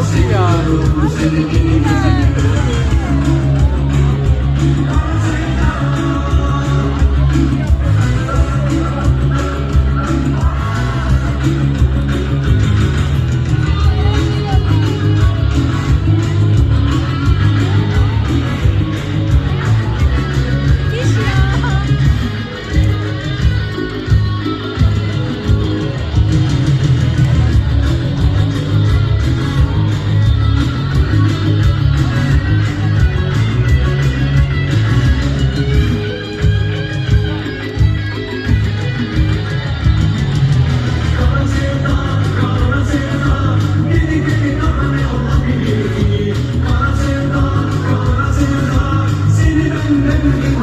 Obrigado.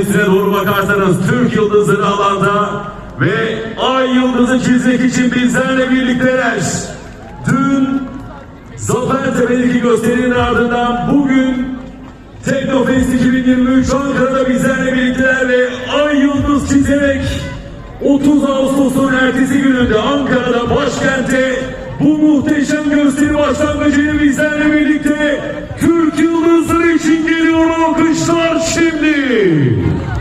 üstüne doğru bakarsanız Türk Yıldızı'nı alanda ve Ay Yıldızı çizmek için bizlerle birlikteler. Dün Zafertepe'deki gösterinin ardından bugün Teknofest 2023 Ankara'da bizlerle birlikteler ve Ay Yıldız çizerek 30 Ağustos'un ertesi gününde Ankara'da başkente bu muhteşem gösteri başlangıcını bizlerle birlikte Türk Yıldızı şimdi.